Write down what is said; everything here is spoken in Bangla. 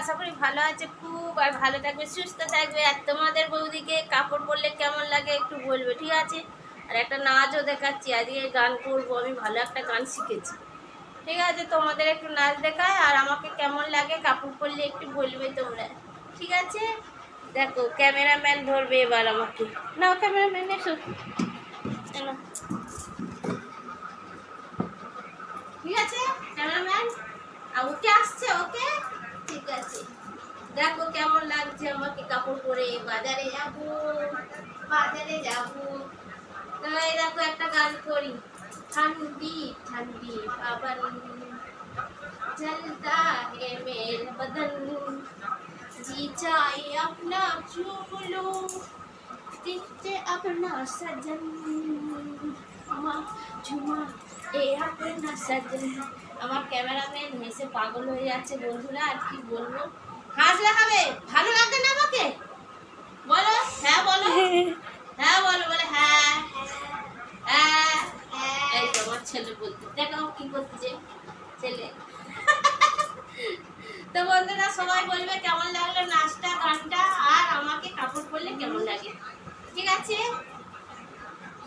আশা করি ভালো আছে খুব, আর ভালো থাকবে, সুস্থ থাকবে। আর তোমাদের বৌদিকে কাপড় পরলে কেমন লাগে একটু বলবে, ঠিক আছে? আর একটা নাচও দেখাচ্ছি আজকে গান করব, আমি ভালো একটা গান শিখেছি। ঠিক আছে, তোমাদের একটু নাচ দেখায়, আর আমাকে কেমন লাগে কাপড় পরলে একটু বলবে তোমরা। ঠিক আছে? দেখো, ক্যামেরাম্যান ধরবে এবার আমাকে। নাও ক্যামেরাম্যান, এসো। ঠিক আছে, ক্যামেরাম্যান? ওকে আসছে, ওকে? দেখো কেমন লাগছে আমাকে কাপড় পরে বাজারে যাব বাজারে যাব তো এই দেখো একটা গান করি ঠান্ডি ঠান্ডি পাবন जलता है मेरा बदन जी चाहे अपना चूम लो दिखते अपना सजन আমার ঝুমা এ আপনা সজন আমার ক্যামেরাম্যান হেসে পাগল হয়ে যাচ্ছে বন্ধুরা আর কি বলবো হাসলে হবে? ভালো লাগবে না আমাকে? বলো হ্যাঁ বলো। হ্যাঁ বলো, বলে হ্যাঁ। হ্যাঁ এই তো আমার ছেলে বলতে দেখো কি করছে ছেলে। তো বন্ধুরা, সবাই বলবে কেমন লাগল নাচটা, গানটা?